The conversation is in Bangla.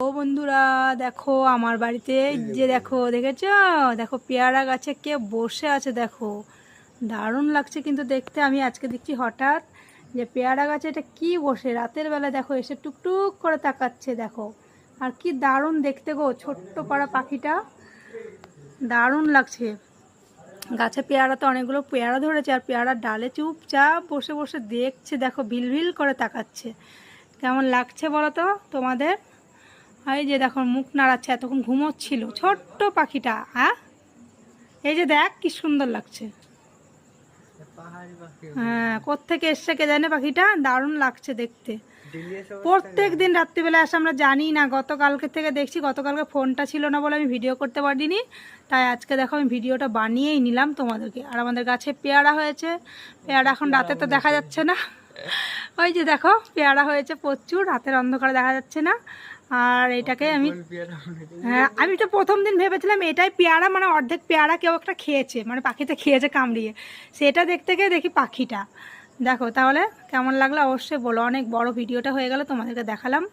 ও বন্ধুরা দেখো আমার বাড়িতে যে দেখো দেখেছ? দেখো পেয়ারা গাছে কে বসে আছে দেখো। দারুণ লাগছে কিন্তু দেখতে। আমি আজকে দেখছি হঠাৎ যে পেয়ারা গাছে এটা কি বসে। রাতের বেলা দেখো এসে টুকটুক করে তাকাচ্ছে দেখো। আর কি দারুণ দেখতে গো ছোট্ট পাড়া পাখিটা। দারুণ লাগছে। গাছে পেয়ারা তো অনেকগুলো পেয়ারা ধরেছে আর পেয়ারার ডালে চুপচাপ বসে বসে দেখছে দেখো ভিলভিল করে তাকাচ্ছে। কেমন লাগছে বলো তো তোমাদের? এই যে দেখো, মুখ নাড়াচ্ছে, এতক্ষণ ঘুমোচ্ছিল। ছোট্ট পাখিটা হ্যাঁ এই যে দেখ, কি সুন্দর লাগছে। হ্যাঁ কোত্থেকে এসছে কে জানে পাখিটা? দারুণ লাগছে দেখতে। প্রত্যেক দিন রাত্রিবেলা আসে, আমরা জানি না। গতকালকে থেকে দেখছি, গতকালকে ফোনটা ছিল না বলে আমি ভিডিও করতে পারিনি। তাই আজকে দেখো, আমি ভিডিওটা বানিয়েই নিলাম তোমাদেরকে। আর আমাদের গাছে পেয়ারা হয়েছে। পেয়ারা এখন রাতে তো দেখা যাচ্ছে না। ওই যে দেখো পেয়ারা হয়েছে প্রচুর রাতের অন্ধকারে দেখা যাচ্ছে না। আর এটাকে আমি হ্যাঁ আমি তো প্রথম দিন ভেবেছিলাম এটাই পেয়ারা মানে অর্ধেক পেয়ারা কেউ একটা খেয়েছে মানে পাখিটা খেয়েছে কামড়িয়ে। সেটা দেখতে গিয়ে দেখি পাখিটা। দেখো তাহলে কেমন লাগল অবশ্যই বলো। অনেক বড় ভিডিওটা হয়ে গেল তোমাদেরকে দেখালাম।